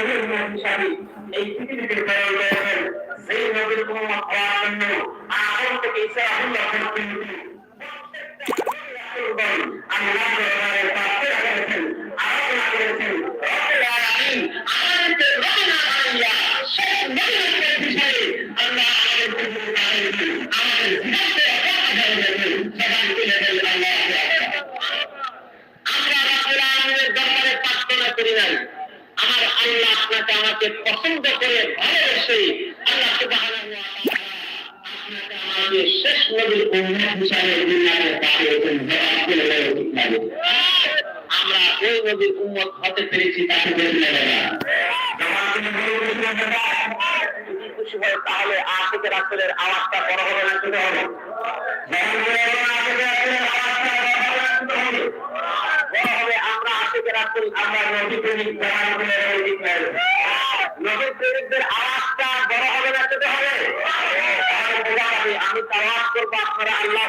নবীর হিসাবে এই পৃথিবীতে প্রেরণ করেছেন সেই নবীর উম্মত হওয়ার জন্য আদম থেকে ইসরাহুল্লাহ পর্যন্ত আল্লাহ দরবারে প্রার্থনা করেছেন আরাধনা করেছেন রব্বুল আলামিন আমাদেরকে রচনা বানাইয়া শেষ নবীর বিষয়ে আল্লাহ আমাদেরকে আমাদের জীবনকে রক্ষা করেছেন সবাই তুলে দেন আল্লাহ আমরা রাব্বুল আলামিনের দরবারে প্রার্থনা করি নাই। আমার আল্লাহ আপনাকে আমাকে পছন্দ করে, ভালোবেসে। আল্লাহ আপনাকে আমাকে শেষ নবীর লাগে আমরা ওই নবীর উম্মত হতে পেরেছি, তাকে বেশি তাহলে আশিকে রাসূলের আওয়াজটা বড় হবে না, ছোট হবে। আশিকে আমরা আল্লাহ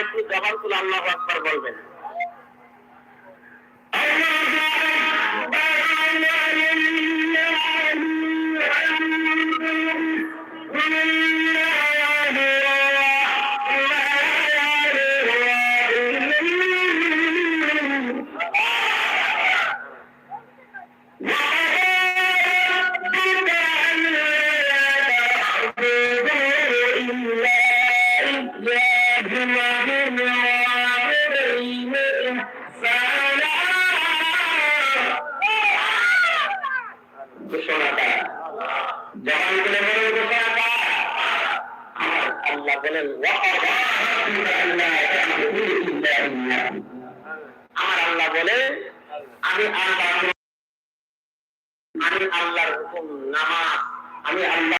একটু জবান বলবেন। আমার আল্লাহ বলে আমি আল্লাহ আমি আল্লাহর হুকুম নামাজ আমি আল্লাহ